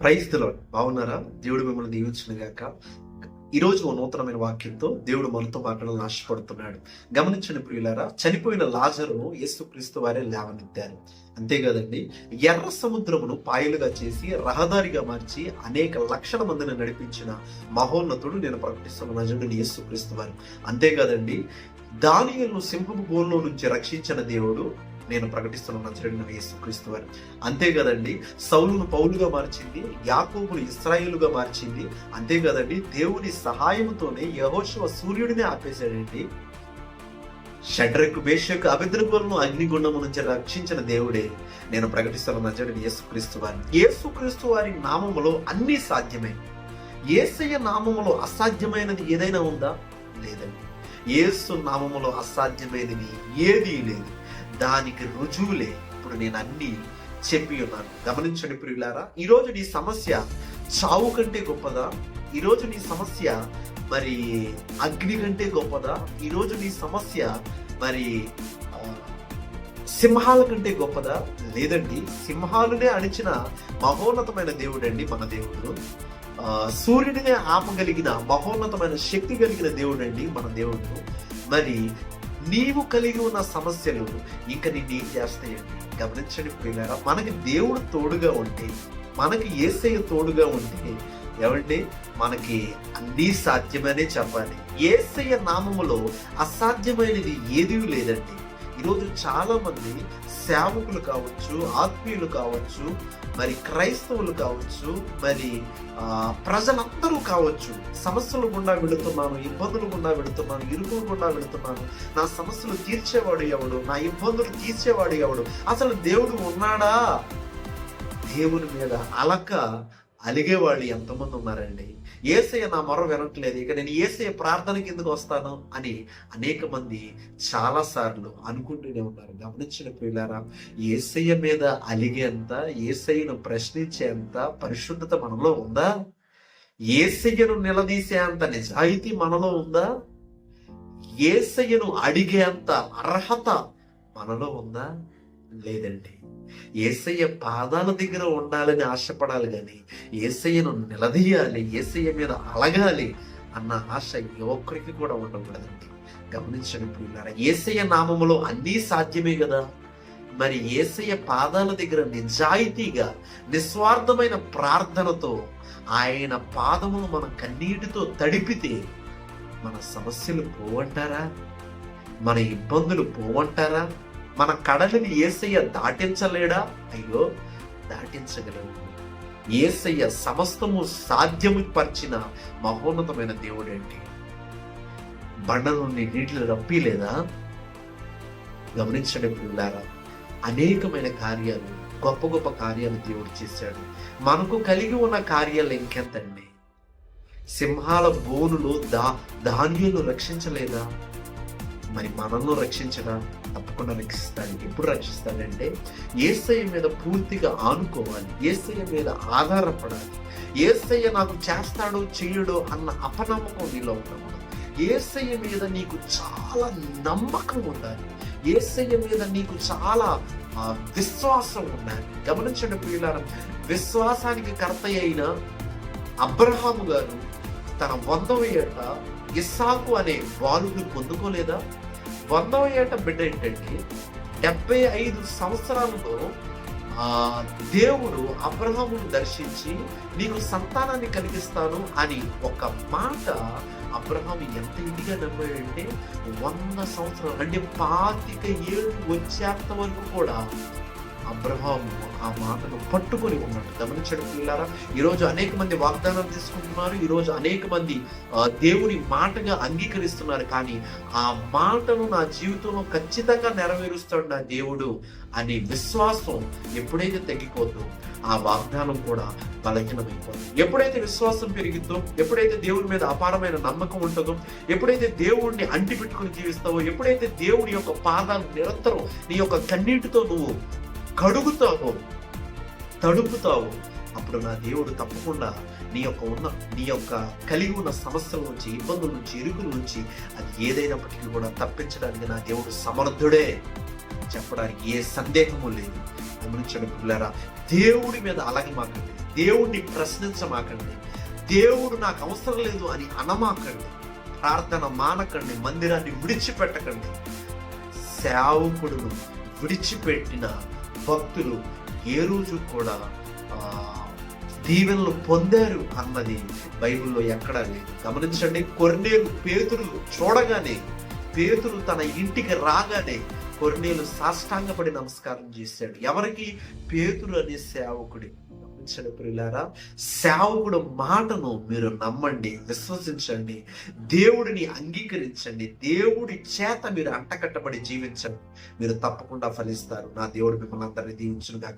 ప్రైజ్లో బాగున్నారా? దేవుడు మిమ్మల్ని దీవించిన గాక ఈరోజు ఓ నూతనమైన వాక్యంతో దేవుడు మనతో మాట్లాడాలని ఆశపడుతున్నాడు. గమనించండి ప్రియులారా చనిపోయిన లాజరును యేసుక్రీస్తు వారే లేవనెత్తారు. అంతేకాదండి ఎర్ర సముద్రమును పాయలుగా చేసి రహదారిగా మార్చి అనేక లక్షల మందిని నడిపించిన మహోన్నతుడు నేను ప్రకటిస్తున్న నజుడిని యేసుక్రీస్తు వారు. అంతేకాదండి దానియలను సింహపు గోల్లో నుంచి రక్షించిన దేవుడు నేను ప్రకటిస్తున్న నజరుడిన యేసుక్రీస్తు వారు. అంతే కదండి సౌలును పౌలుగా మార్చింది యాకోబును ఇస్రాయిలుగా మార్చింది. అంతే కదండి దేవుని సహాయంతోనే యహోశివ సూర్యుడిని ఆపేశాడండి. షడ్రకు బేషకు అభిద్రకులను అగ్నిగుండము నుంచి రక్షించిన దేవుడే. నేను ప్రకటిస్తున్న నజరుడిని యేసుక్రీస్తు వారిని యేసుక్రీస్తు వారి నామములో అన్నీ సాధ్యమే. ఏసయ్య నామములో అసాధ్యమైనది ఏదైనా ఉందా? లేదండి. ఏసు నామములో అసాధ్యమైనది ఏదీ లేదు. దానికి రుజువులే. ఇప్పుడు నేను అన్ని చెప్పి ఉన్నాను. గమనించండి ప్రియులారా ఈరోజు నీ సమస్య చావు కంటే గొప్పదా? ఈరోజు నీ సమస్య మరి అగ్ని కంటే గొప్పదా? ఈరోజు నీ సమస్య మరి సింహాల కంటే గొప్పదా? లేదండి. సింహాలునే అణిచిన మహోన్నతమైన దేవుడండి మన దేవుడు. సూర్యుడిని ఆపగలిగిన మహోన్నతమైన శక్తి కలిగిన దేవుడండి మన దేవుడు. మరి నీవు కలిగి ఉన్న సమస్యలు ఇంక నిన్ను ఏం చేస్తాయండి? గమనించండి పిల్లరా మనకి దేవుడు తోడుగా ఉంటే మనకి ఏసయ్య తోడుగా ఉంటే ఏమంటే మనకి అన్నీ సాధ్యమనే చెప్పాలి. ఏసయ్య నామములో అసాధ్యమైనది ఏదీ లేదండి. ఈరోజు చాలా మంది సేవకులు కావచ్చు ఆత్మీయులు కావచ్చు మరి క్రైస్తవులు కావచ్చు మరి ఆ, ప్రజలందరూ కావచ్చు. సమస్యలు గుండా వెళుతున్నాను ఇబ్బందులు గుండా వెళుతున్నాను ఇరుకులు గుండా వెళుతున్నాను. నా సమస్యలు తీర్చేవాడు ఎవడు? నా ఇబ్బందులు తీర్చేవాడు ఎవడు? అసలు దేవుడు ఉన్నాడా? దేవుని మీద అలక అలిగే వాళ్ళు ఎంతమంది ఉన్నారండి? ఏసయ్య నా మొర వినట్లేదు. ఇక నేను ఏసయ్య ప్రార్థన కిందకు వస్తాను? అని అనేక మంది చాలా సార్లు అనుకుంటూనే ఉన్నారు. గమనించిన పిల్లారా ఏసయ్య మీద అలిగేంత ఏసయ్యను ప్రశ్నించేంత పరిశుద్ధత మనలో ఉందా? ఏసయ్యను నిలదీసేంత నిజాయితీ మనలో ఉందా? ఏసయ్యను అడిగేంత అర్హత మనలో ఉందా? లేదండి. ఏసయ్య పాదాల దగ్గర ఉండాలని ఆశపడాలి కానీ ఏసయ్యను నిలదీయాలి ఏసయ్య మీద అలగాలి అన్న ఆశ ఏ ఒక్కరికి కూడా ఉండకూడదండి. గమనించండి పిల్లారా ఏసయ్య నామములో అన్నీ సాధ్యమే కదా? మరి ఏసయ్య పాదాల దగ్గర నిజాయితీగా నిస్వార్థమైన ప్రార్థనతో ఆయన పాదమును మన కన్నీటితో తడిపితే మన సమస్యలు పోవంటారా? మన ఇబ్బందులు పోవంటారా? మన కడలిని ఏసయ్య దాటించలేడా? అయ్యో దాటించగలడు. ఏసయ్య సమస్తము సాధ్యము పరిచిన మహోన్నతమైన దేవుడేంటి? బండ నుండి నీటిని రప్పిలేదా? గమనించడం పిల్లారా అనేకమైన కార్యాలు గొప్ప గొప్ప కార్యాలు దేవుడు చేశాడు. మనకు కలిగి ఉన్న కార్యాలు ఇంకెంతండి? సింహాల బోనులో దా ధాన్యాలు రక్షించలేదా? మరి మనల్ని రక్షించడా? తప్పకుండా రక్షిస్తాడు. ఎప్పుడు రక్షిస్తాడంటే ఏసయ్య మీద పూర్తిగా ఆనుకోవాలి. ఏసయ్య మీద ఆధారపడాలి. ఏసయ్య నాకు చేస్తాడో చేయడో అన్న అపనమ్మకం నీలో ఉండకూడదు. ఏసయ్య మీద నీకు చాలా నమ్మకం ఉండాలి. ఏసయ్య మీద నీకు చాలా విశ్వాసం ఉండాలి. గమనించండి పిల్లల విశ్వాసానికి కర్త అయిన అబ్రహాము గారు తన వందవ ఏట ఇస్సాకు అనే బాలుని పొందుకోలేదా? వందవ ఏట బిడ్డ ఏంటంటే డెబ్బై ఐదు సంవత్సరాలలో ఆ దేవుడు అబ్రహమును దర్శించి నీకు సంతానాన్ని కలిగిస్తాను అని ఒక మాట అబ్రహం ఎంత ఇదిగా నమ్మాడంటే వంద సంవత్సరాలు అంటే పాతిక ఏళ్ళు వచ్చేంత వరకు కూడా అబ్రహాం ఆ మాటను పట్టుకొని ఉన్నాడు. గమనించడం పిల్లారా ఈరోజు అనేక మంది వాగ్దానం తీసుకుంటున్నారు ఈరోజు అనేక మంది దేవుని మాటగా అంగీకరిస్తున్నారు. కానీ ఆ మాటను నా జీవితంలో ఖచ్చితంగా నెరవేరుస్తాడు నా దేవుడు అనే విశ్వాసం ఎప్పుడైతే తగ్గిపోతుందో ఆ వాగ్దానం కూడా బలహీనమైపోతుంది ఎప్పుడైతే విశ్వాసం పెరిగిద్దో ఎప్పుడైతే దేవుడి మీద అపారమైన నమ్మకం ఉంటుందో ఎప్పుడైతే దేవుడిని అంటిపెట్టుకుని జీవిస్తావో ఎప్పుడైతే దేవుడి యొక్క పాదాలు నిరంతరం నీ యొక్క కన్నీటితో నువ్వు కడుగుతావో తడుపుతావో. అప్పుడు నా దేవుడు తప్పకుండా నీ యొక్క ఉన్న నీ యొక్క కలిగి ఉన్న సమస్యల నుంచి ఇబ్బందుల నుంచి ఇరుకుల నుంచి అది ఏదైనప్పటికీ కూడా తప్పించడానికి నా దేవుడు సమర్థుడే. చెప్పడానికి ఏ సందేహము లేదు. గమనించండి పిల్లరా దేవుడి మీద అలాగే మాకండి దేవుడిని ప్రశ్నించమాకండి. దేవుడు నాకు అవసరం లేదు అని అనమాకండి. ప్రార్థన మానకండి మందిరాన్ని విడిచిపెట్టకండి. సేవకుడును విడిచిపెట్టిన భక్తులు ఏ రోజు కూడా దీవెనలు పొందారు అన్నది బైబిల్లో ఎక్కడా లేదు. గమనించండి కొన్నేలు పేతులు చూడగానే పేతులు తన ఇంటికి రాగానే కొన్నేలు సాష్టాంగపడి నమస్కారం చేశాడు. ఎవరికి? పేతులు అనే సేవకుడి గమనించండి ప్రియులారా. సేవకుడు మాటను మీరు నమ్మండి విశ్వసించండి దేవుడిని అంగీకరించండి దేవుడి చేత మీరు అంటకట్టబడి జీవించండి. మీరు తప్పకుండా ఫలిస్తారు. నా దేవుడు మిమ్మల్ని అందరినీ దీవించునుగా